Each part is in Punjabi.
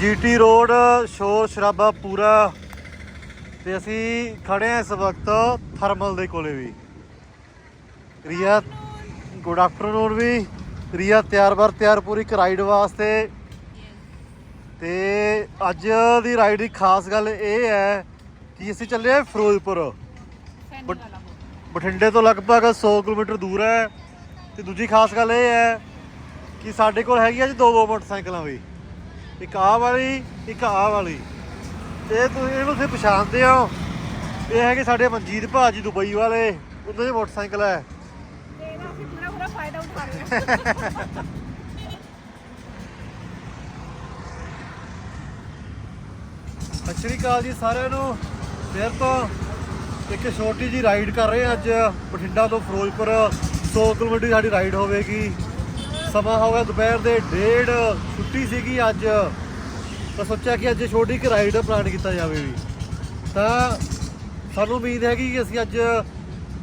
ਜੀਟੀ ਰੋਡ ਸ਼ੋਰ ਸ਼ਰਾਬਾ ਪੂਰਾ। ਤੇ ਅਸੀਂ ਖੜੇ ਆ ਇਸ ਵਕਤ ਥਰਮਲ ਦੇ ਕੋਲੇ ਵੀ। ਰੀਆ ਗੁੱਡ ਆਫਟਰਨੂਨ ਵੀ। ਰੀਆ ਤਿਆਰ ਬਰ ਤਿਆਰ ਪੂਰੀ ਇੱਕ ਰਾਈਡ ਵਾਸਤੇ। ਤੇ ਅੱਜ ਦੀ ਰਾਈਡ ਦੀ ਖਾਸ ਗੱਲ ਇਹ ਹੈ ਕਿ ਅਸੀਂ ਚੱਲੇ ਆ ਫਿਰੋਜ਼ਪੁਰ। ਬਠਿੰਡੇ ਤੋਂ ਲਗਭਗ 100 ਕਿਲੋਮੀਟਰ ਦੂਰ ਹੈ। ਤੇ ਦੂਜੀ ਖਾਸ ਗੱਲ ਇਹ ਹੈ ਕਿ ਸਾਡੇ ਕੋਲ ਹੈਗੀ ਆ ਜੀ ਦੋ ਦੋ ਮੋਟਰਸਾਈਕਲਾਂ ਵੀ। ਇੱਕ ਆ ਵਾਲੀ, ਇੱਕ ਆ ਵਾਲੀ। ਇਹ ਤੁਸੀਂ ਇਹਨੂੰ ਤੁਸੀਂ ਪਛਾਣਦੇ ਹੋ। ਇਹ ਹੈਗੇ ਸਾਡੇ ਮਨਜੀਤ ਭਾਜੀ ਦੁਬਈ ਵਾਲੇ। ਉਹਨਾਂ ਦੇ ਮੋਟਰਸਾਈਕਲ ਹੈ। ਤੇ ਇਹਦਾ ਅਸੀਂ ਪੂਰਾ ਪੂਰਾ ਫਾਇਦਾ ਉਠਾ ਰਹੇ ਹਾਂ ਸਤਿ ਸ਼੍ਰੀ ਅਕਾਲ ਜੀ ਸਾਰਿਆਂ ਨੂੰ। ਫਿਰ ਤੋਂ ਇੱਕ ਛੋਟੀ ਜੀ ਰਾਈਡ ਕਰ ਰਹੇ ਹਾਂ ਅੱਜ ਬਠਿੰਡਾ ਤੋਂ ਫਿਰੋਜ਼ਪੁਰ। 100 ਕਿਲੋਮੀਟਰ ਦੀ ਸਾਡੀ ਰਾਈਡ ਹੋਵੇਗੀ। ਸਮਾਂ ਹੋ ਗਿਆ ਦੁਪਹਿਰ ਦੇ 1:30 ਛੁੱਟੀ ਸੀਗੀ ਅੱਜ। ਤਾਂ ਸੋਚਿਆ ਕਿ ਅੱਜ ਛੋਟੀ ਇੱਕ ਰਾਈਡ ਪਲਾਨ ਕੀਤਾ ਜਾਵੇ ਵੀ। ਤਾਂ ਸਾਨੂੰ ਉਮੀਦ ਹੈਗੀ ਕਿ ਅਸੀਂ ਅੱਜ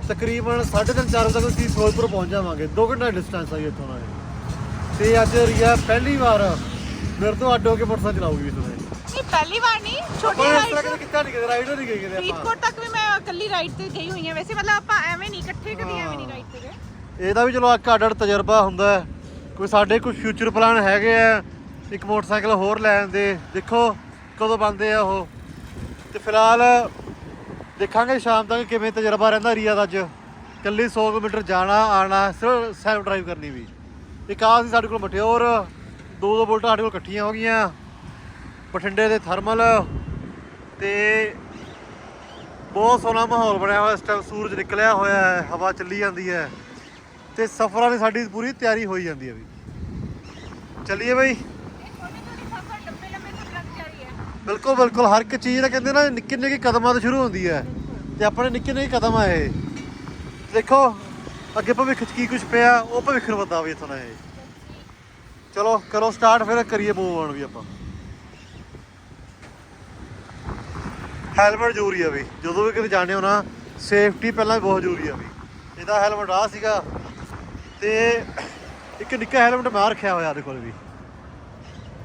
ਤਕਰੀਬਨ 3:30 4 ਵਜੇ ਤੱਕ ਅਸੀਂ ਫਿਰੋਜ਼ਪੁਰ ਪਹੁੰਚ ਜਾਵਾਂਗੇ। 2 ਘੰਟੇ ਡਿਸਟੈਂਸ ਆ ਇੱਥੋਂ ਨਾਲ। ਤੇ ਅੱਜ ਰੀਆ ਪਹਿਲੀ ਵਾਰ ਮੇਰੇ ਤੋਂ ਅੱਡ ਹੋ ਕੇ ਮੋਟਰਸਾਈਕਲ ਚਲਾਉਗੀ ਨਹੀਂ ਪਹਿਲੀ ਵਾਰ ਨਹੀਂ ਛੋਟੀ ਰਾਈਡ ਕਦੇ ਕੀਤਾ ਨਹੀਂ ਕਦੇ ਰਾਈਡ ਨਹੀਂ ਗਈ ਕਦੇ ਆਪਾਂ। ਫਰੀਦਕੋਟ ਤੱਕ ਵੀ ਮੈਂ ਇਕੱਲੀ ਰਾਈਡ ਤੇ ਗਈ ਹੋਈ ਹਾਂ ਵੈਸੇ ਮਤਲਬ ਆਪਾਂ ਐਵੇਂ ਨਹੀਂ ਇਕੱਠੇ ਕਦੀ ਐਵੇਂ ਨਹੀਂ ਰਾਈਡ ਤੇ ਗਏ ਇਹਦਾ ਵੀ ਚਲੋ ਇੱਕ ਅੱਡ ਅੱਡ ਤਜਰਬਾ ਹੁੰਦਾ ਹੈ। ਕੋਈ ਸਾਡੇ ਕੁਝ ਫਿਊਚਰ ਪਲਾਨ ਹੈਗੇ ਆ, ਇੱਕ ਮੋਟਰਸਾਈਕਲ ਹੋਰ ਲੈਣ ਦੇ, ਦੇਖੋ ਕਦੋਂ ਬੰਦੇ ਆ ਉਹ। ਤੇ ਫਿਲਹਾਲ ਦੇਖਾਂਗੇ ਸ਼ਾਮ ਤੱਕ ਕਿਵੇਂ ਤਜਰਬਾ ਰਹਿੰਦਾ ਰੀਆ ਦਾ ਅੱਜ। ਕੱਲੀ 100 ਕਿਲੋਮੀਟਰ ਜਾਣਾ ਆਣਾ ਸਿਰਫ ਸੈਲਫ ਡਰਾਈਵ ਕਰਨੀ ਵੀ। ਇੱਕ ਆ ਸੀ ਸਾਡੇ ਕੋਲ ਮਠਿਓਰ ਦੋ ਦੋ ਬੁਲਟਾਂ ਸਾਡੇ ਕੋਲ ਇਕੱਠੀਆਂ ਹੋ ਗਈਆਂ। ਬਠਿੰਡੇ ਦੇ ਥਰਮਲ ਤੇ ਬਹੁਤ ਸੋਹਣਾ ਮਾਹੌਲ ਬਣਿਆ ਹੋਇਆ, ਇਸ ਟਾਈਮ ਸੂਰਜ ਨਿਕਲਿਆ ਹੋਇਆ ਹੈ, ਹਵਾ ਚੱਲੀ ਜਾਂਦੀ ਹੈ। ਤੇ ਸਫ਼ਰਾਂ ਦੀ ਸਾਡੀ ਪੂਰੀ ਤਿਆਰੀ ਹੋਈ ਜਾਂਦੀ ਹੈ ਵੀ। ਚੱਲੀਏ ਬਈ। ਬਿਲਕੁਲ ਬਿਲਕੁਲ। ਹਰ ਇੱਕ ਚੀਜ਼ ਦਾ ਕਹਿੰਦੇ ਨਾ, ਨਿੱਕੇ ਨਿੱਕੇ ਕਦਮਾਂ ਤੋਂ ਸ਼ੁਰੂ ਹੁੰਦੀ ਹੈ। ਤੇ ਆਪਣੇ ਨਿੱਕੇ ਨਿੱਕੇ ਕਦਮ ਆ ਇਹ। ਦੇਖੋ, ਅੱਗੇ ਭਵਿੱਖ 'ਚ ਕੀ ਕੁਝ ਪਿਆ, ਉਹ ਭਵਿੱਖ ਨੂੰ ਪਤਾ ਵੀ ਇਥੋਂ ਨਾ ਇਹ। ਚਲੋ, ਕਰੋ ਸਟਾਰਟ, ਫਿਰ ਕਰੀਏ ਮੂਵ ਆਨ ਵੀ ਆਪਾਂ। ਹੈਲਮਟ ਜ਼ਰੂਰੀ ਆ ਵੀ ਜਦੋਂ ਵੀ ਕਿਤੇ ਜਾਂਦੇ ਹੋ ਨਾ ਸੇਫਟੀ ਪਹਿਲਾਂ ਬਹੁਤ ਜ਼ਰੂਰੀ ਆ ਵੀ ਇਹਦਾ ਹੈਲਮਟ ਆ ਸੀਗਾ ਤੇ ਇੱਕ ਨਿੱਕਾ ਹੈਲਮਟ ਬਾਹਰ ਰੱਖਿਆ ਹੋਇਆ ਇਹਦੇ ਕੋਲ ਵੀ।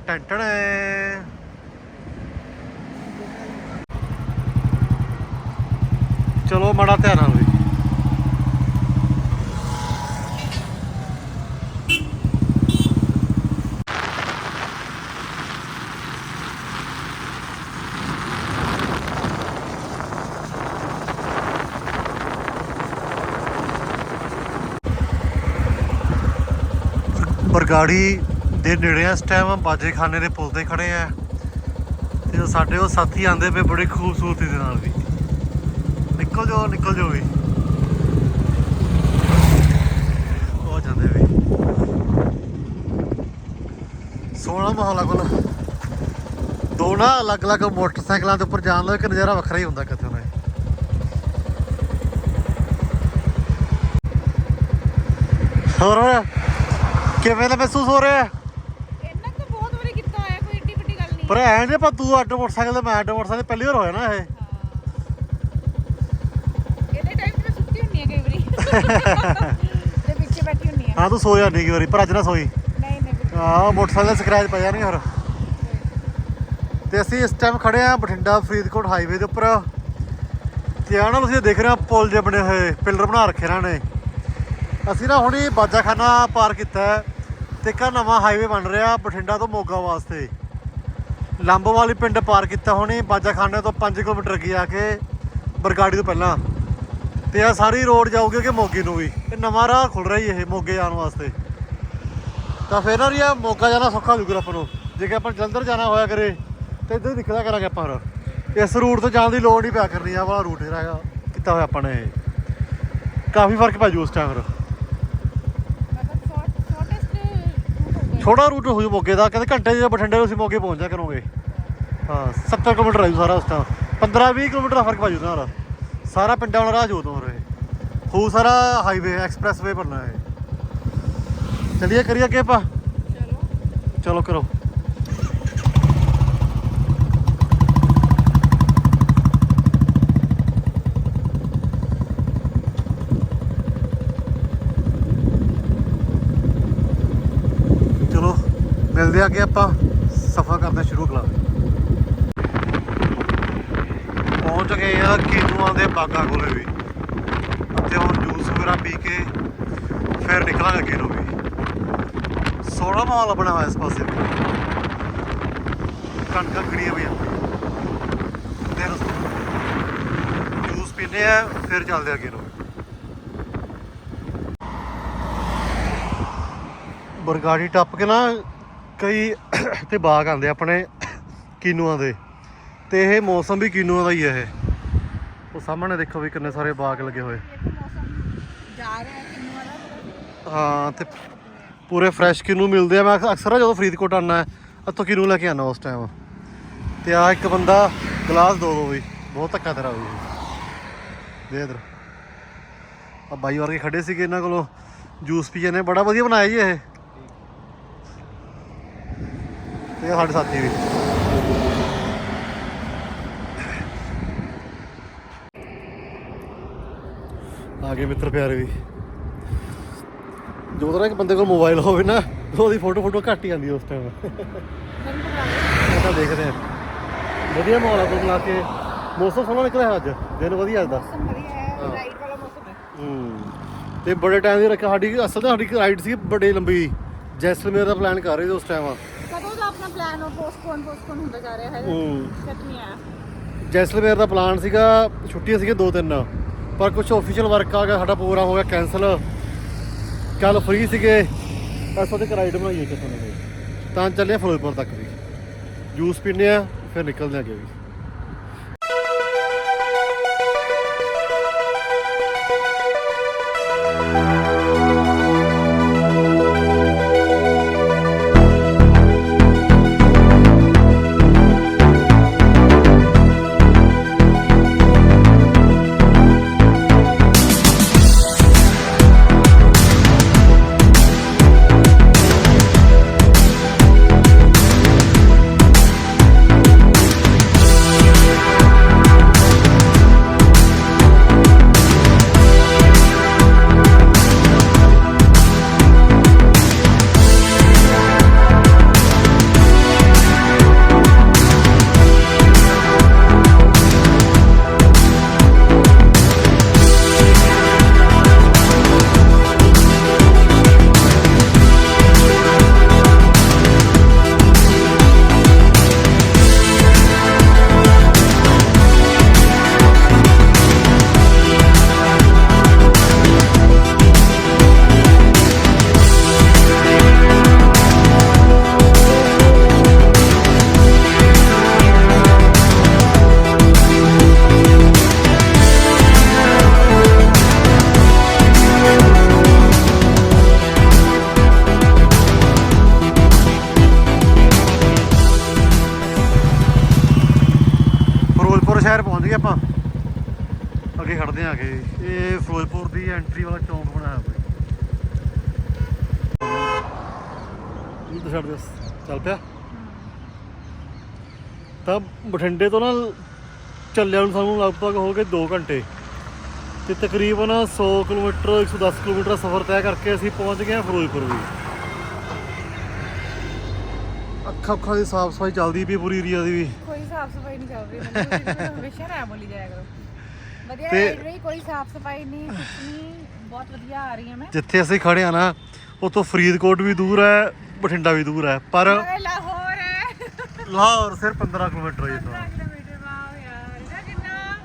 ਟੈਂਟਣ ਚਲੋ ਮਾੜਾ ਧਿਆਨ ਨਾਲ ਵੀ। ਬਰਗਾੜੀ ਦੇ ਨੇੜੇ ਇਸ ਟਾਈਮ ਬਾਜੇਖਾਨੇ ਦੇ ਪੁਲ ਤੇ ਖੜੇ ਆ। ਤੇ ਸਾਡੇ, ਉਹ ਸਾਥੀ ਆਂਦੇ ਪਏ ਬੜੀ ਖੂਬਸੂਰਤੀ ਦੇ ਨਾਲ ਵੀ। ਨਿਕਲ ਜਾਓ ਨਿਕਲ ਜਾਓ ਵੀ। ਉਹ ਜਾਂਦੇ ਵੀ। ਸੋਹਣਾ ਮਾਹੌਲ ਆ ਕੋਲ। ਦੋ ਨਾ ਅਲੱਗ-ਅਲੱਗ ਮੋਟਰਸਾਈਕਲਾਂ ਦੇ ਉੱਪਰ ਜਾਣ ਦਾ ਇੱਕ ਨਜ਼ਾਰਾ ਵੱਖਰਾ ਹੀ ਹੁੰਦਾ ਕਿਤੇ ਨਾ ਹੋਰ? ਕਿਵੇਂ ਦਾ ਮਹਿਸੂਸ ਹੋ ਰਿਹਾ? ਹੈ? ਇਹਨਾਂ ਤਾਂ ਬਹੁਤ ਵਾਰੀ ਕੀਤਾ ਹੋਇਆ ਕੋਈ ਏਡੀ ਵੱਡੀ ਗੱਲ ਨਹੀਂ। ਪਰ ਐ ਜੇ ਪਰ ਤੂੰ ਅੱਡ ਮੋਟਰਸਾਈਕਲ ਤੇ ਮੈਂ ਅੱਡ ਮੋਟਰਸਾਈਕਲ ਪਹਿਲੀ ਵਾਰ ਹੋਇਆ ਨਾ ਇਹ। ਇਹਦੇ ਟਾਈਮ ਤੇ ਮੈਂ ਸੁੱਤੀ ਹੁੰਨੀ ਆ ਕਈ ਵਾਰੀ। ਤੇ ਪਿੱਛੇ ਬੈਠੀ ਹੁੰਨੀ ਆ ਹਾਂ ਤੂੰ ਸੋ ਜਾਂਦੀ ਕਈ ਵਾਰੀ ਪਰ ਅੱਜ ਨਾ ਸੋਈ। ਨਹੀਂ ਨਹੀਂ ਬਿਲਕੁਲ ਹਾਂ ਮੋਟਰਸਾਈਕਲ ਦੇ ਸਕ੍ਰੈਚ ਪੈ ਜਾਣਗੇ ਹੋਰ। ਤੇ ਅਸੀਂ ਇਸ ਟਾਈਮ ਖੜੇ ਆ ਬਠਿੰਡਾ ਫਰੀਦਕੋਟ ਹਾਈਵੇ ਦੇ ਉੱਪਰ। ਤੇ ਆਹ ਨਾ ਤੁਸੀਂ ਦੇਖ ਰਹੇ ਹੋ ਪੁਲ ਜੇ ਬਣੇ ਹੋਏ ਪਿਲਰ ਬਣਾ ਰੱਖੇ ਇਹਨਾਂ ਨੇ। ਅਸੀਂ ਨਾ ਹੁਣੀ ਬਾਜਾਖਾਨਾ ਪਾਰ ਕੀਤਾ ਹੈ ਤੇ ਇੱਕ ਨਵਾਂ ਹਾਈਵੇ ਬਣ ਰਿਹਾ ਬਠਿੰਡਾ ਤੋਂ ਮੋਗਾ ਵਾਸਤੇ। ਲੰਬਵਾਲੀ ਪਿੰਡ ਪਾਰ ਕੀਤਾ ਹੁਣੀ, ਬਾਜਾਖਾਨੇ ਤੋਂ 5 ਕਿਲੋਮੀਟਰ ਅੱਗੇ ਆ ਕੇ ਬਰਗਾੜੀ ਤੋਂ ਪਹਿਲਾਂ। ਤੇ ਆ ਸਾਰੀ ਰੋਡ ਜਾਊਗੀ ਕਿ ਮੋਗੇ ਨੂੰ ਵੀ? ਇਹ ਨਵਾਂ ਰਾਹ ਖੁੱਲ ਰਿਹਾ ਜੀ ਇਹ ਮੋਗੇ ਜਾਣ ਵਾਸਤੇ। ਤਾਂ ਫਿਰ ਨਾ ਰਿਆ ਮੋਗਾ ਜਾਣਾ ਸੌਖਾ ਹੋ ਜੂਗਾ ਆਪਾਂ ਨੂੰ। ਜੇ ਕਿ ਆਪਾਂ ਜਲੰਧਰ ਜਾਣਾ ਹੋਇਆ ਕਰੇ, ਤੇ ਇੱਧਰ ਹੀ ਨਿਕਲਿਆ ਕਰਾਂਗੇ ਆਪਾਂ ਫਿਰ ਇਸ ਰੂਟ ਤੋਂ ਜਾਣ ਦੀ ਲੋੜ ਨਹੀਂ ਪਿਆ ਕਰਨੀ ਆ ਵਾਲਾ ਰੂਟ ਜਿਹੜਾ ਹੈਗਾ, ਕੀਤਾ ਹੋਇਆ ਆਪਾਂ ਨੇ। ਇਹ। ਕਾਫੀ ਫ਼ਰਕ ਪੈ ਜੂ ਉਸ ਟਾਈਮ ਫਿਰ। ਛੋਟਾ ਰੂਟ ਹੋ ਜੂ ਮੋਗੇ ਦਾ ਕਹਿੰਦੇ ਘੰਟੇ ਜੇ ਬਠਿੰਡੇ ਤੋਂ ਅਸੀਂ ਮੋਗੇ ਪਹੁੰਚ ਜਾ ਕਰੋਗੇ। ਹਾਂ 70 ਕਿਲੋਮੀਟਰ ਆਜੂ ਸਾਰਾ ਉਸ ਟਾਈਮ 15 20 ਕਿਲੋਮੀਟਰ ਦਾ ਫ਼ਰਕ ਪੈ ਜੂ ਨਾਲ। ਸਾਰਾ ਪਿੰਡਾਂ ਵਾਲਾ ਰਾਹ ਜੋ ਤੋਂ ਰਹੇ ਹੋ ਸਾਰਾ ਹਾਈਵੇ ਐਕਸਪ੍ਰੈਸ ਵੇ ਬਣਨਾ ਹੈ ਚਲਿਏ ਕਰੀਏ ਅੱਗੇ ਆਪਾਂ? ਚਲੋ। ਚਲੋ ਕਰੋ ਚਲੋ ਮਿਲਦੇ ਆ ਅੱਗੇ ਆਪਾਂ ਸਫ਼ਰ ਕਰਦੇ ਸ਼ੁਰੂ ਕਰਾਂ ਪਹੁੰਚ ਗਏ ਆ ਕੀਨੂਆਂ ਦੇ ਬਾਗਾਂ ਕੋਲੇ ਵੀ। ਉੱਥੇ ਹੁਣ ਜੂਸ ਵਗੈਰਾ ਪੀ ਕੇ ਫਿਰ ਨਿਕਲਾਂਗੇ ਅੱਗੇ ਨੂੰ ਵੀ। ਸੋਹਣਾ ਮਾਹੌਲ ਬਣਾ ਹੋਇਆ ਇਸ ਪਾਸੇ। ਵੀ ਕਣਕਾਂ ਖੜੀਆਂ ਹੋਈਆਂ ਦੇ ਰਸਤੇ ਜੂਸ ਪੀਨੇ ਆ ਫਿਰ ਚੱਲਦੇ ਆ ਅੱਗੇ ਨੂੰ ਬਰਗਾੜੀ ਟੱਪ ਕੇ ਨਾ ਕਈ ਤੇ ਬਾਗ ਆਉਂਦੇ ਆਪਣੇ ਕੀਨੂਆਂ ਦੇ ਤੇ ਇਹ ਮੌਸਮ ਵੀ ਕੀਨੂਆਂ ਦਾ ਹੀ ਹੈ ਇਹ। ਉਹ ਸਾਹਮਣੇ ਦੇਖੋ ਵੀ ਕਿੰਨੇ ਸਾਰੇ ਬਾਗ ਲੱਗੇ ਹੋਏ। ਹਾਂ ਤੇ ਪੂਰੇ ਫਰੈਸ਼ ਕਿਨੂੰ ਮਿਲਦੇ ਆ। ਮੈਂ ਅਕ- ਅਕਸਰ ਜਦੋਂ ਫਰੀਦਕੋਟ ਆਉਣਾ ਇੱਥੋਂ ਕਿਨੂੰ ਲੈ ਕੇ ਆਉਣਾ ਉਸ ਟਾਈਮ ਤੇ ਆ ਇੱਕ ਬੰਦਾ ਗਲਾਸ ਦੋ ਦੋ ਵੀ ਬਹੁਤ ਧੱਕਾ ਤੇਰਾ ਵੀ। ਦੇ ਇਧਰ। ਆ ਬਾਈ ਵਰਗੇ ਖੜੇ ਸੀਗੇ ਇਹਨਾਂ ਕੋਲੋਂ ਜੂਸ ਪੀ ਜਾਂਦੇ ਬੜਾ ਵਧੀਆ ਬਣਾਇਆ ਜੀ ਇਹ। ਤੇ ਆਹ ਸਾਡੇ ਸਾਥੀ ਵੀ। ਆ ਗਏ ਮਿੱਤਰ ਪਿਆਰੇ ਵੀ। ਜਦੋਂ ਤੱਕ ਬੰਦੇ ਕੋਲ ਮੋਬਾਈਲ ਹੋਵੇ ਨਾ ਉਹਦੀ ਫੋਟੋ ਫੋਟੋ ਘੱਟ ਹੀ ਆਉਂਦੀ ਉਸ ਟਾਈਮ ਇਹ ਤਾਂ ਦੇਖਦੇ ਆ। ਵਧੀਆ ਮਾਹੌਲ ਆ ਕੋਲ ਲਾ ਕੇ। ਮੌਸਮ ਸੋਹਣਾ ਨਿਕਲਿਆ ਅੱਜ। ਦਿਨ ਵਧੀਆ ਅੱਜ ਦਾ। ਮੌਸਮ ਵਧੀਆ ਹੈ ਰਾਈਡ ਵਾਲਾ ਮੌਸਮ ਹੈ। ਹੂੰ। ਤੇ ਬੜੇ ਟਾਈਮ ਦੀ ਰੱਖਿਆ। ਸਾਡੀ ਅਸਲ ਤਾਂ ਸਾਡੀ ਰਾਈਡ ਸੀ ਬੜੀ ਲੰਬੀ। ਜੈਸਲਮੇਰ ਦਾ ਪਲਾਨ ਕਰ ਰਹੇ ਸੀ ਉਸ ਟਾਈਮ ਆਪਣਾ ਪਲਾਨ ਉਹ ਪੋਸਟਪੋਨ ਪੋਸਟਪੋਨ ਹੁੰਦਾ ਜਾ ਰਿਹਾ ਹੈ ਹੂੰ। ਸੈਟ ਨਹੀਂ ਆਇਆ। ਜੈਸਲਮੇਰ ਦਾ ਪਲਾਨ ਸੀਗਾ ਛੁੱਟੀਆਂ ਸੀਗੇ ਦੋ ਤਿੰਨ। ਪਰ ਕੁਝ ਆਫੀਸ਼ੀਅਲ ਵਰਕ ਆ ਗਿਆ ਸਾਡਾ ਪ੍ਰੋਗਰਾਮ ਹੋ ਗਿਆ ਕੈਨਸਲ ਕੱਲ ਫ੍ਰੀ ਸੀਗੇ। ਬਸ ਉਹਦੇ ਰਾਈਡ ਬਣਾਈਏ ਕਿਤੋਂ ਨਾ। ਤਾਂ ਚੱਲੇ ਆ ਫਿਰੋਜ਼ਪੁਰ ਤੱਕ ਵੀ। ਜੂਸ ਪੀਨੇ ਆ ਫਿਰ ਨਿਕਲਦੇ ਆ ਅੱਗੇ ਵੀ। ਆ ਅੱਗੇ ਇਹ ਫਿਰੋਜ਼ਪੁਰ ਦੀ ਐਂਟਰੀ ਵਾਲਾ ਚੌਂਕ ਬਣਾਇਆ ਹੋਇਆ ਇਹ ਤਾਂ ਛੱਡ ਦੇ ਚੱਲ ਪਿਆ। ਤਾਂ ਬਠਿੰਡੇ ਤੋਂ ਨਾ ਚੱਲਿਆ ਨੂੰ ਸਾਨੂੰ ਲਗਭਗ ਹੋ ਗਏ 2 ਘੰਟੇ। ਤੇ ਤਕਰੀਬਨ 100 ਕਿਲੋਮੀਟਰ 110 ਕਿਲੋਮੀਟਰ ਸਫ਼ਰ ਤੈਅ ਕਰਕੇ ਅਸੀਂ ਪਹੁੰਚ ਗਏ ਫਿਰੋਜ਼ਪੁਰ ਵੀ। ਅੱਖਾਂ ਅੱਖਾਂ ਦੀ ਸਾਫ਼ ਸਫ਼ਾਈ ਚੱਲਦੀ ਪਈ ਪੂਰੀ ਏਰੀਆ ਦੀ ਵੀ। ਕੋਈ ਸਾਫ਼ ਸਫ਼ਾਈ ਨਹੀਂ ਚੱਲ ਰਹੀ ਮੈਨੂੰ ਹਮੇਸ਼ਾ ਨਾ ਬੋਲੀ ਜਾਇਆ ਕਰੋ। ਵਧੀਆ ਤੇ- ਰਹੀ ਕੋਈ ਸਾਫ਼ ਸਫ਼ਾਈ ਨਹੀਂ ਬਹੁਤ ਵਧੀਆ ਆ ਰਹੀ ਹਾਂ ਮੈਂ। ਜਿੱਥੇ ਅਸੀਂ ਖੜੇ ਆ ਨਾ ਉਤੋਂ ਫਰੀਦਕੋਟ ਵੀ ਦੂਰ ਹੈ ਬਠਿੰਡਾ ਵੀ ਦੂਰ ਹੈ ਪਰ ਮਗਰ ਲਾਹੌਰ ਹੈ। ਲਾਹੌਰ ਸਿਰਫ 15 ਕਿਲੋਮੀਟਰ ਹੈ ਇੱਥੋਂ। 15 ਕਿਲੋਮੀਟਰ ਵਾਓ ਯਾਰ ਇਹਦਾ ਕਿੰਨਾ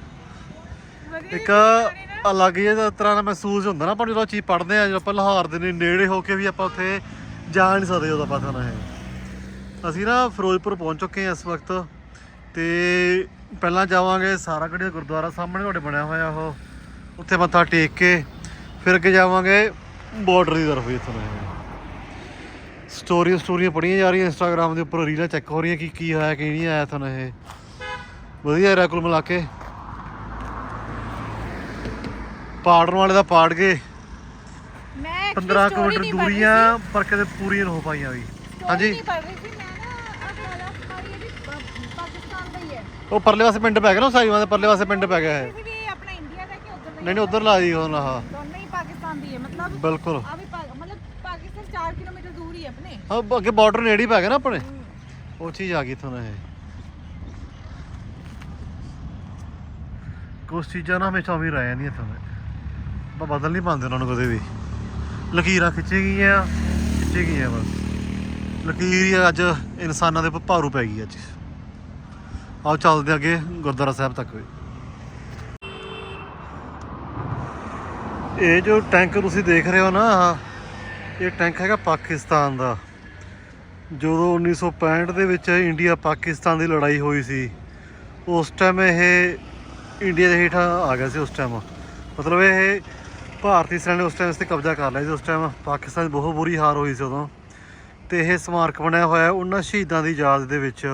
ਵਧੀਆ ਇੱਕ ਨਾ। ਅਲੱਗ ਜਿਹਾ ਤਰ੍ਹਾਂ ਦਾ ਮਹਿਸੂਸ ਹੁੰਦਾ ਨਾ ਆਪਾਂ ਜਦੋਂ ਚੀਜ਼ ਪੜ੍ਹਦੇ ਆ ਜਦੋਂ ਆਪਾਂ ਲਾਹੌਰ ਦੇ ਨੇ- ਨੇੜੇ ਹੋ ਕੇ ਵੀ ਆਪਾਂ ਉੱਥੇ ਜਾ ਨਹੀਂ ਸਕਦੇ ਉਹਦਾ ਪਤਾ ਨਾ ਹੈ। ਅਸੀਂ ਨਾ ਫਿਰੋਜ਼ਪੁਰ ਪਹੁੰਚ ਚੁੱਕੇ ਹਾਂ ਇਸ ਵਕਤ ਤੇ ਪਹਿਲਾਂ ਜਾਵਾਂਗੇ ਸਾਰਾ ਗੜੀਆ ਗੁਰਦੁਆਰਾ ਸਾਹਮਣੇ ਤੁਹਾਡੇ ਬਣਿਆ ਹੋਇਆ ਉਹ। ਉੱਥੇ ਮੱਥਾ ਟੇਕ ਕੇ ਫਿਰ ਅੱਗੇ ਜਾਵਾਂਗੇ ਬਾਰਡਰ ਦੀ ਤਰਫ ਇੱਥੋਂ ਸਟੋਰੀਆਂ ਸਟੋਰੀਆਂ ਪੜੀਆਂ ਜਾ ਰਹੀਆਂ ਇੰਸਟਾਗ੍ਰam ਦੇ ਉੱਪਰ ਰੀਲਾਂ ਚੈੱਕ ਹੋ ਰਹੀਆਂ ਕਿ ਕੀ ਹੋਇਆ ਕੀ ਨਹੀਂ ਆਇਆ ਤੁਹਾਨੂੰ ਇਹ। ਵਧੀਆ ਰਿਹਾ ਕੁੱਲ ਮਿਲਾ ਕੇ। ਪਾੜਨ ਵਾਲੇ ਦਾ ਪਾੜ ਗਏ। ਮੈਂ 15 ਕਿਲੋਮੀਟਰ ਦੂਰੀਆਂ ਪਰ ਕਦੇ ਪੂਰੀਆਂ ਨਹੀਂ ਹੋ ਪਾਈਆਂ ਵੀ। ਹਾਂਜੀ ਨਹੀਂ ਪੜ ਰਹੀ ਸੀ ਮੈਂ ਨਾ ਆਹ ਵਾਲਾ ਸਾਰੀ ਇਹਦੀ ਪ- ਪਾਕਿਸਤਾਨ ਦਾ ਹੀ ਹੈ ਉਹ ਪਰਲੇ ਪਾਸੇ ਪਿੰਡ ਪੈ ਗਿਆ ਨਾ ਸਾਈਵਾਂ ਦੇ ਪਰਲੇ ਪਾਸੇ ਪਿੰਡ ਪੈ ਗਿਆ ਹੈ ਕਿਸੇ ਵੀ ਆਪਣਾ ਇੰਡੀਆ ਦਾ ਕਿ ਉਧਰ ਦਾ ਨਹੀਂ ਨਹੀਂ ਉਧਰ ਲਾ ਦੀ ਹੁਣ ਆਹ। ਦੋਨੇ ਹੀ ਪਾਕਿਸਤਾਨ ਦੀ ਹੈ ਮਤਲਬ ਬਿਲਕੁਲ। ਆ ਵੀ ਪਾ- ਮਤਲਬ ਪਾਕਿਸਤਾਨ 4 ਕਿਲੋਮੀਟਰ ਦੂਰ ਹੀ ਹੈ ਆਪਣੇ। ਹਾਂ ਅੱਗੇ ਬਾਰਡਰ ਨੇੜੇ ਹੀ ਪੈ ਗਿਆ ਨਾ ਆਪਣੇ। ਉਹ ਚੀਜ਼ ਆ ਗਈ ਇੱਥੋਂ ਨਾ ਇਹ। ਕੁਛ ਚੀਜ਼ਾਂ ਨਾ ਹਮੇਸ਼ਾ ਹੀ ਰਹਿ ਜਾਂਦੀਆਂ ਇੱਥੋਂ ਦੇ। ਆਪਾਂ ਬਦਲ ਨਹੀਂ ਪਾਉਂਦੇ ਉਹਨਾਂ ਨੂੰ ਕਦੇ ਵੀ। ਲਕੀਰਾਂ ਖਿੱਚੀ ਗਈਆਂ ਖਿੱਚੀ ਗਈਆਂ ਬਸ। ਲਕੀਰ ਹੀ ਅੱਜ ਇਨਸਾਨਾਂ ਦੇ ਉੱਪਰ ਭਾਰੂ ਪੈ ਗਈ ਅੱਜ। ਆਓ ਚੱਲਦੇ ਹਾਂ ਅੱਗੇ ਗੁਰਦੁਆਰਾ ਸਾਹਿਬ ਤੱਕ ਵੀ। ਇਹ ਜੋ ਟੈਂਕ ਤੁਸੀਂ ਦੇਖ ਰਹੇ ਹੋ ਨਾ, ਇਹ ਟੈਂਕ ਹੈਗਾ ਪਾਕਿਸਤਾਨ ਦਾ। ਜਦੋਂ 1965 ਦੇ ਵਿੱਚ ਇੰਡੀਆ ਪਾਕਿਸਤਾਨ ਦੀ ਲੜਾਈ ਹੋਈ ਸੀ, ਉਸ ਟਾਈਮ ਇਹ ਇੰਡੀਆ ਦੇ ਹੇਠਾਂ ਆ ਗਿਆ ਸੀ ਉਸ ਟਾਈਮ ਮਤਲਬ ਇਹ ਭਾਰਤੀ ਸੈਨਾ ਨੇ ਉਸ ਟਾਈਮ ਇਸ ਤੇ ਕਬਜ਼ਾ ਕਰ ਲਿਆ ਸੀ ਉਸ ਟਾਈਮ ਪਾਕਿਸਤਾਨ ਦੀ ਬਹੁਤ ਬੁਰੀ ਹਾਰ ਹੋਈ ਸੀ ਉਦੋਂ। ਤੇ ਇਹ ਸਮਾਰਕ ਬਣਿਆ ਹੋਇਆ ਉਹਨਾਂ ਸ਼ਹੀਦਾਂ ਦੀ ਯਾਦ ਦੇ ਵਿੱਚ।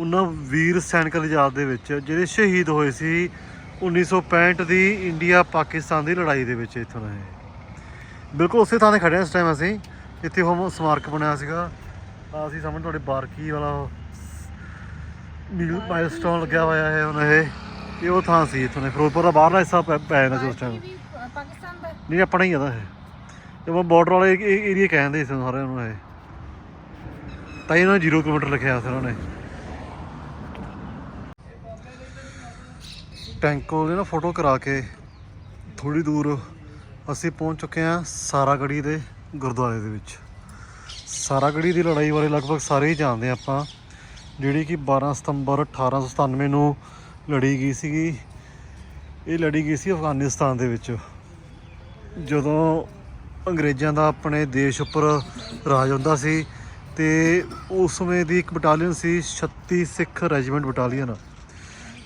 ਉਹਨਾਂ ਵੀਰ ਸੈਨਿਕਾਂ ਦੀ ਯਾਦ ਦੇ ਵਿੱਚ ਜਿਹੜੇ ਸ਼ਹੀਦ ਹੋਏ ਸੀ 1965 ਦੀ ਇੰਡੀਆ ਪਾਕਿਸਤਾਨ ਦੀ ਲੜਾਈ ਦੇ ਵਿੱਚ ਇੱਥੋਂ ਦਾ। ਇਹ ਬਿਲਕੁਲ ਉਸੇ ਥਾਂ ਤੇ ਖੜੇ ਹਾਂ ਇਸ ਟਾਈਮ ਅਸੀਂ। ਜਿੱਥੇ ਉਹ ਸਮਾਰਕ ਬਣਿਆ ਸੀਗਾ। ਅਸੀਂ ਸਾਹਮਣੇ ਤੁਹਾਡੇ ਬਾਰਕੀ ਵਾਲਾ ਮੀਲ ਮਾਈਲਸਟੋਨ ਲੱਗਿਆ ਹੋਇਆ ਹੈ ਹੁਣ ਇਹ ਇਹ ਉਹ ਥਾਂ ਸੀ ਇੱਥੋਂ ਦੇ। ਫਿਰੋਜ਼ਪੁਰ ਦਾ ਬਾਹਰਲਾ ਹਿੱਸਾ ਪੈ ਜਾਂਦਾ ਉਸ ਟਾਈਮ ਪਾਕਿਸਤਾਨ ਦਾ। ਨਹੀਂ ਆਪਣਾ ਹੀ ਆਦਾ ਇਹ। ਜਦੋਂ ਬਾਰਡਰ ਵਾਲੇ ਏਰੀਆ ਕਹਿੰਦੇ ਸੀ ਸਾਰਿਆਂ ਨੂੰ ਇਹ ਤਾਂ ਹੀ ਉਹਨਾਂ ਨੇ 0 ਕਿਲੋਮੀਟਰ ਲਿਖਿਆ ਸੀ ਉਹਨਾਂ ਨੇ। ਟੈਂਕੋ ਦੇ ਨਾ ਫੋਟੋ ਕਰਾ ਕੇ ਥੋੜੀ ਦੂਰ ਅਸੀਂ ਪਹੁੰਚ ਚੁੱਕੇ ਹਾਂ ਸਾਰਾਗੜੀ ਦੇ ਗੁਰਦੁਆਰੇ ਦੇ ਵਿੱਚ। ਸਾਰਾਗੜੀ ਦੀ ਲੜਾਈ ਬਾਰੇ ਲਗਭਗ ਸਾਰੇ ਹੀ ਜਾਣਦੇ ਹਾਂ ਆਪਾਂ, ਜਿਹੜੀ ਕਿ 12 ਸਤੰਬਰ 1897 ਨੂੰ ਲੜੀ ਗਈ ਸੀਗੀ। ਇਹ ਲੜੀ ਗਈ ਸੀ ਅਫਗਾਨਿਸਤਾਨ ਦੇ ਵਿੱਚ। ਜਦੋਂ ਅੰਗਰੇਜ਼ਾਂ ਦਾ ਆਪਣੇ ਦੇਸ਼ ਉੱਪਰ ਰਾਜ ਹੁੰਦਾ ਸੀ ਤੇ ਉਸ ਸਮੇਂ ਦੀ ਇੱਕ ਬਟਾਲੀਅਨ ਸੀ 36 ਸਿੱਖ ਰੈਜੀਮੈਂਟ ਬਟਾਲੀਅਨ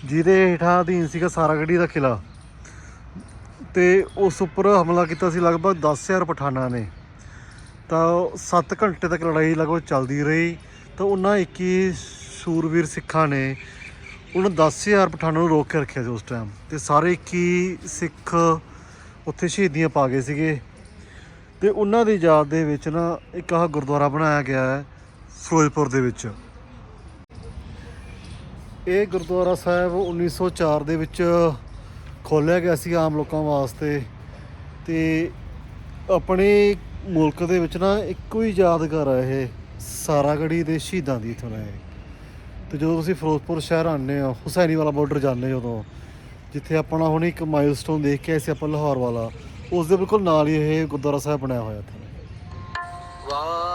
ਜਿਹਦੇ ਹੇਠਾਂ ਅਧੀਨ ਸੀਗਾ ਸਾਰਾਗੜੀ ਦਾ ਕਿਲਾ ਤੇ ਉਸ ਉੱਪਰ ਹਮਲਾ ਕੀਤਾ ਸੀ ਲਗਭਗ 10000 ਪਠਾਨਾਂ ਨੇ। ਤਾਂ 7 ਘੰਟੇ ਤੱਕ ਲੜਾਈ ਲਗਭਗ ਚੱਲਦੀ ਰਹੀ। ਤਾਂ ਉਹਨਾਂ 21 ਸੂਰਵੀਰ ਸਿੱਖਾਂ ਨੇ ਉਹਨਾਂ 10000 ਪਠਾਨਾਂ ਨੂੰ ਰੋਕ ਕੇ ਰੱਖਿਆ ਸੀ ਉਸ ਟਾਈਮ ਤੇ ਸਾਰੇ 21 ਸਿੱਖ ਉੱਥੇ ਸ਼ਹੀਦੀਆਂ ਪਾ ਗਏ ਸੀਗੇ। ਤੇ ਉਹਨਾਂ ਦੀ ਯਾਦ ਦੇ ਵਿੱਚ ਨਾ ਇੱਕ ਆਹ ਗੁਰਦੁਆਰਾ ਬਣਾਇਆ ਗਿਆ ਹੈ, ਫਿਰੋਜ਼ਪੁਰ ਦੇ ਵਿੱਚ। ਇਹ ਗੁਰਦੁਆਰਾ ਸਾਹਿਬ 1904 ਦੇ ਵਿੱਚ ਖੋਲ੍ਹਿਆ ਗਿਆ ਸੀ ਆਮ ਲੋਕਾਂ ਵਾਸਤੇ ਤੇ ਆਪਣੇ ਮੁਲਕ ਦੇ ਵਿੱਚ ਨਾ ਇੱਕੋ ਹੀ ਯਾਦਗਾਰ ਹੈ ਇਹ ਸਾਰਾਗੜੀ ਦੇ ਸ਼ਹੀਦਾਂ ਦੀ ਇੱਥੋਂ ਦਾ ਇਹ। ਤੇ ਜਦੋਂ ਤੁਸੀਂ ਫਿਰੋਜ਼ਪੁਰ ਸ਼ਹਿਰ ਆਉਂਦੇ ਹੋ ਹੁਸੈਨੀ ਵਾਲਾ ਬਾਰਡਰ ਜਾਂਦੇ ਹੋ ਜਦੋਂ ਜਿੱਥੇ ਆਪਣਾ ਹੁਣ ਇੱਕ ਮਾਈਲਸਟੋਨ ਦੇਖ ਕੇ ਆਏ ਸੀ ਆਪਾਂ ਲਾਹੌਰ ਵਾਲਾ, ਉਸ ਦੇ ਬਿਲਕੁਲ ਨਾਲ ਹੀ ਇਹ ਗੁਰਦੁਆਰਾ ਸਾਹਿਬ ਬਣਾਇਆ ਹੋਇਆ ਇੱਥੇ। ਵਾਹਿਗੁਰੂ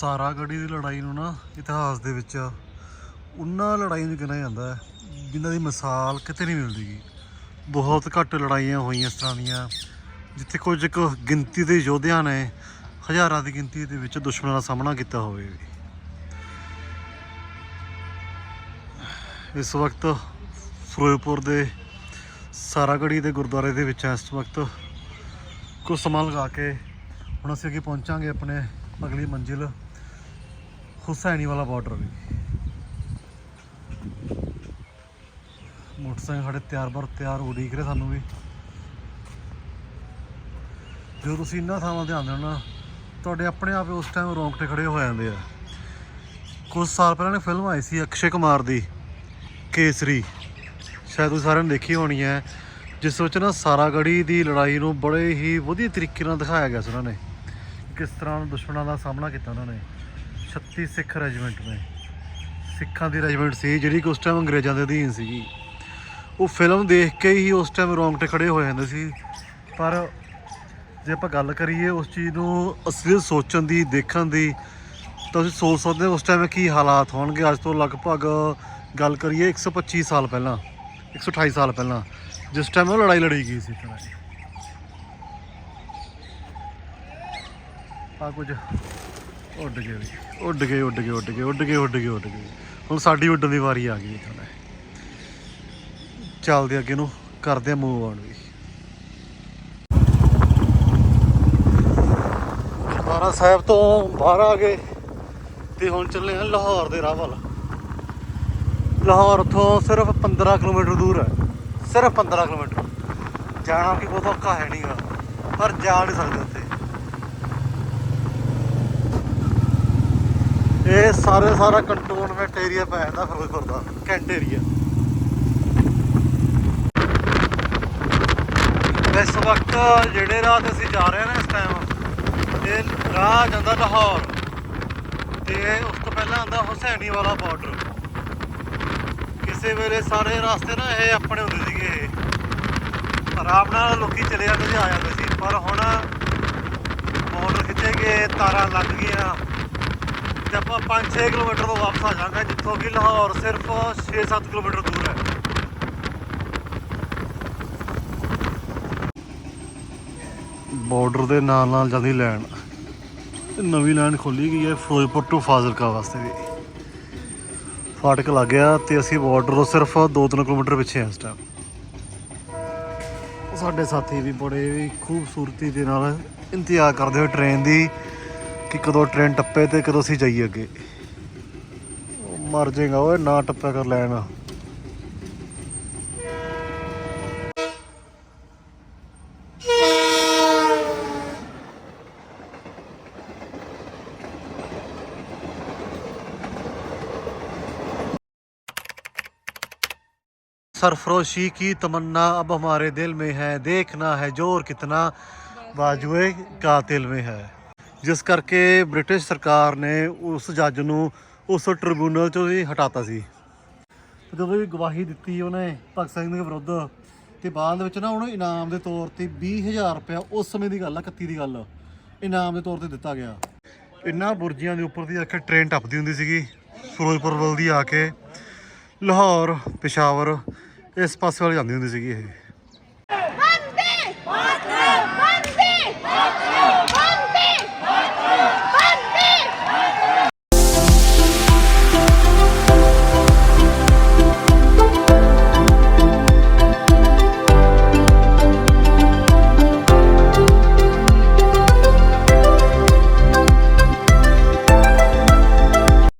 ਵਾਹਿਗੁਰੂ ਸਾਰਾਗੜੀ ਦੀ ਲੜਾਈ ਨੂੰ ਨਾ ਇਤਿਹਾਸ ਦੇ ਵਿੱਚ ਉਹਨਾਂ ਲੜਾਈਆਂ ਨੂੰ ਗਿਣਿਆ ਜਾਂਦਾ ਹੈ, ਜਿਨ੍ਹਾਂ ਦੀ ਮਿਸਾਲ ਕਿਤੇ ਨਹੀਂ ਮਿਲਦੀਗੀ। ਬਹੁਤ ਘੱਟ ਲੜਾਈਆਂ ਹੋਈਆਂ ਇਸ ਤਰ੍ਹਾਂ ਦੀਆਂ, ਜਿੱਥੇ ਕੁਝ ਕੁ ਗਿਣਤੀ ਦੇ ਯੋਧਿਆਂ ਨੇ ਹਜ਼ਾਰਾਂ ਦੀ ਗਿਣਤੀ ਦੇ ਵਿੱਚ ਦੁਸ਼ਮਣਾਂ ਦਾ ਸਾਹਮਣਾ ਕੀਤਾ ਹੋਵੇ। ਇਸ ਵਕਤ ਫਿਰੋਜ਼ਪੁਰ ਦੇ ਸਾਰਾਗੜੀ ਦੇ ਗੁਰਦੁਆਰੇ ਦੇ ਵਿੱਚ ਇਸ ਵਕਤ ਕੁਝ ਸਮਾਂ ਲਗਾ ਕੇ ਹੁਣ ਅਸੀਂ ਅੱਗੇ ਪਹੁੰਚਾਂਗੇ ਆਪਣੇ ਅਗਲੀ ਮੰਜ਼ਿਲ ਹੁਸੈਨੀ ਵਾਲਾ ਬਾਰਡਰ ਵੀ। ਮੋਟਰਸਾਈਕਲ ਸਾਡੇ ਤਿਆਰ ਬਰ ਤਿਆਰ ਉਡੀਕ ਰਹੇ ਸਾਨੂੰ ਵੀ। ਜਦੋਂ ਤੁਸੀਂ ਇਹਨਾਂ ਥਾਵਾਂ ਤੇ ਆਉਂਦੇ ਹੋ ਨਾ, ਤੁਹਾਡੇ ਆਪਣੇ ਆਪ ਉਸ ਟਾਈਮ ਰੌਂਗਟੇ ਖੜੇ ਹੋ ਜਾਂਦੇ ਆ। ਕੁਝ ਸਾਲ ਪਹਿਲਾਂ ਨੇ ਫਿਲਮ ਆਈ ਸੀ ਅਕਸ਼ੇ ਕੁਮਾਰ ਦੀ, ਕੇਸਰੀ। ਸ਼ਾਇਦ ਤੁਸੀਂ ਸਾਰਿਆਂ ਨੇ ਦੇਖੀ ਹੋਣੀ ਹੈ, ਜਿਸ ਵਿੱਚ ਨਾ ਸਾਰਾਗੜੀ ਦੀ ਲੜਾਈ ਨੂੰ ਬੜੇ ਹੀ ਵਧੀਆ ਤਰੀਕੇ ਨਾਲ ਦਿਖਾਇਆ ਗਿਆ ਸੀ ਉਹਨਾਂ ਨੇ। ਕਿਸ ਤਰ੍ਹਾਂ ਦੁਸ਼ਮਣਾਂ ਦਾ ਸਾਹਮਣਾ ਕੀਤਾ ਉਹਨਾਂ ਨੇ। 36 ਸਿੱਖ ਰੈਜੀਮੈਂਟ ਨੇ। ਸਿੱਖਾਂ ਦੀ ਰੈਜੀਮੈਂਟ ਸੀ, ਜਿਹੜੀ ਕਿ ਉਸ ਟਾਈਮ ਅੰਗਰੇਜ਼ਾਂ ਦੇ ਅਧੀਨ ਸੀਗੀ। ਉਹ ਫਿਲਮ ਦੇਖ ਕੇ ਹੀ ਉਸ ਟਾਈਮ ਰੌਂਗਟੇ ਖੜੇ ਹੋ ਜਾਂਦੇ ਸੀ। ਪਰ ਜੇ ਆਪਾਂ ਗੱਲ ਕਰੀਏ ਉਸ ਚੀਜ਼ ਨੂੰ ਅਸਲੀ ਸੋਚਣ ਦੀ, ਦੇਖਣ ਦੀ, ਤਾਂ ਤੁਸੀਂ ਸੋਚ ਸਕਦੇ ਹੋ ਉਸ ਟਾਈਮ ਕੀ ਹਾਲਾਤ ਹੋਣਗੇ। ਅੱਜ ਤੋਂ ਲਗਭਗ ਗੱਲ ਕਰੀਏ 125 ਸਾਲ ਪਹਿਲਾਂ 128 ਸਾਲ ਪਹਿਲਾਂ, ਜਿਸ ਟਾਈਮ ਉਹ ਲੜਾਈ ਲੜੀ ਗਈ ਸੀ। ਇੱਥੇ ਆ ਕੁਝ ਉੱਡ ਗਏ ਵੀ। ਉੱਡ ਗਏ ਉੱਡ ਗਏ ਉੱਡ ਗਏ ਉੱਡ ਗਏ ਉੱਡ ਗਏ ਉੱਡ ਗਏ। ਹੁਣ ਸਾਡੀ ਉੱਡਣ ਦੀ ਵਾਰੀ ਆ ਗਈ ਇੱਥੇ ਚੱਲਦੇ ਅੱਗੇ ਨੂੰ, ਕਰਦੇ ਆ ਮੂਵ ਆਨ ਵੀ। ਗੁਰਦੁਆਰਾ ਸਾਹਿਬ ਤੋਂ ਬਾਹਰ ਆ ਗਏ ਤੇ ਹੁਣ ਚੱਲੇ ਆ ਲਾਹੌਰ ਦੇ ਰਾਹ ਵੱਲ। ਲਾਹੌਰ ਤੋਂ ਸਿਰਫ 15 ਕਿਲੋਮੀਟਰ ਦੂਰ ਹੈ। ਸਿਰਫ 15 ਕਿਲੋਮੀਟਰ। ਜਾਣਾ ਕਿ ਬਹੁਤ ਔਖਾ ਹੈ ਨਹੀਂਗਾ ਪਰ ਜਾ ਨਹੀਂ ਸਕਦੇ ਇਹ ਸਾਰੇ ਸਾਰਾ ਕੰਟੋਨਮੈਂਟ ਏਰੀਆ ਪੈ ਜਾਂਦਾ ਫਿਰੋਜ਼ਪੁਰ ਦਾ ਕੈਂਟ ਏਰੀਆ ਇਸ ਵਕਤ ਜਿਹੜੇ ਰਾਹ ਤੇ ਅਸੀਂ ਜਾ ਰਹੇ ਹਾਂ ਨਾ ਇਸ ਟਾਈਮ ਇਹ ਰਾਹ ਜਾਂਦਾ ਲਾਹੌਰ ਤੇ ਉਸ ਤੋਂ ਪਹਿਲਾਂ ਆਉਂਦਾ ਹੁਸੈਨੀ ਵਾਲਾ ਬਾਰਡਰ ਕਿਸੇ ਵੇਲੇ ਸਾਰੇ ਰਸਤੇ ਨਾ ਇਹ ਆਪਣੇ ਹੁੰਦੇ ਸੀਗੇ ਇਹ। ਆਰਾਮ ਨਾਲ ਲੋਕੀ ਚਲੇ ਜਾਂਦੇ ਸੀ, ਆ ਜਾਂਦੇ ਸੀ, ਪਰ ਹੁਣ ਬਾਰਡਰ ਖਿੱਚੇ ਗਏ, ਤਾਰਾਂ ਲੱਗ ਗਈਆਂ। ਤੇ ਆਪਾਂ 5-6 ਕਿਲੋਮੀਟਰ ਤੋਂ ਵਾਪਸ ਆ ਜਾਵਾਂਗੇ ਜਿੱਥੋਂ ਕਿ ਲਾਹੌਰ ਸਿਰਫ 6-7 ਕਿਲੋਮੀਟਰ ਦੂਰ ਹੈ। ਬਾਰਡਰ ਦੇ ਨਾਲ ਨਾਲ ਜਾਂਦੀ ਲੈਣ। ਨਵੀਂ ਲਾਈਨ ਖੋਲੀ ਗਈ ਹੈ ਫਿਰੋਜ਼ਪੁਰ ਟੂ ਫਾਜ਼ਿਲਕਾ ਵਾਸਤੇ ਵੀ। ਫਾਟਕ ਲੱਗ ਗਿਆ ਤੇ ਅਸੀਂ ਬਾਰਡਰ ਤੋਂ ਸਿਰਫ 2-3 ਕਿਲੋਮੀਟਰ ਪਿੱਛੇ ਹਾਂ ਇਸ ਟਾਈਮ ਸਾਡੇ ਸਾਥੀ ਵੀ ਬੜੇ ਖੂਬਸੂਰਤੀ ਦੇ ਨਾਲ ਇੰਤਜ਼ਾਰ ਕਰਦੇ ਹੋਏ ਟ੍ਰੇਨ ਦੀ ਕਿ ਕਦੋਂ ਟ੍ਰੇਨ ਟੱਪੇ ਤੇ ਕਦੋਂ ਅਸੀਂ ਜਾਈਏ ਅੱਗੇ ਉਹ ਮਰ ਜਾਏਗਾ ਓਏ ਨਾ ਟੱਪਿਆ ਕਰ ਲੈਣ सरफरोशी की तमन्ना अब हमारे दिल में है देखना है जोर कितना ਬਾਜੂਏ ਕਾਤਿਲ में ਹੈ ਜਿਸ ਕਰਕੇ ਬ੍ਰਿਟਿਸ਼ ਸਰਕਾਰ ਨੇ ਉਸ ਜੱਜ ਨੂੰ ਉਸ ਟ੍ਰਿਬਿਊਨਲ ਚੋਂ ਹੀ ਹਟਾਤਾ ਸੀ। ਜਦੋਂ ਵੀ ਗਵਾਹੀ ਦਿੱਤੀ ਉਹਨੇ ਭਗਤ ਸਿੰਘ ਦੇ ਵਿਰੁੱਧ, ਤੇ ਬਾਅਦ ਵਿੱਚ ਨਾ ਉਹਨੂੰ ਇਨਾਮ ਦੇ ਤੌਰ ਤੇ 20000 ਰੁਪਇਆ ਉਸ ਸਮੇਂ ਦੀ ਗੱਲ ਆ 31 ਦੀ ਗੱਲ, ਇਨਾਮ ਦੇ ਤੌਰ ਤੇ ਦਿੱਤਾ ਗਿਆ। ਇੰਨਾ ਬੁਰਜੀਆਂ ਦੇ ਉੱਪਰ ਦੀ ਆ ਕੇ ਟ੍ਰੇਨ ਟੱਪਦੀ ਹੁੰਦੀ ਸੀਗੀ, ਫਿਰੋਜ਼ਪੁਰ ਵੱਲ ਦੀ ਆ ਕੇ। ਲਾਹੌਰ, ਪਿਸ਼ਾਵਰ, ਇਸ ਪਾਸੇ ਵੱਲ ਜਾਂਦੀ ਹੁੰਦੀ ਸੀਗੀ ਇਹ।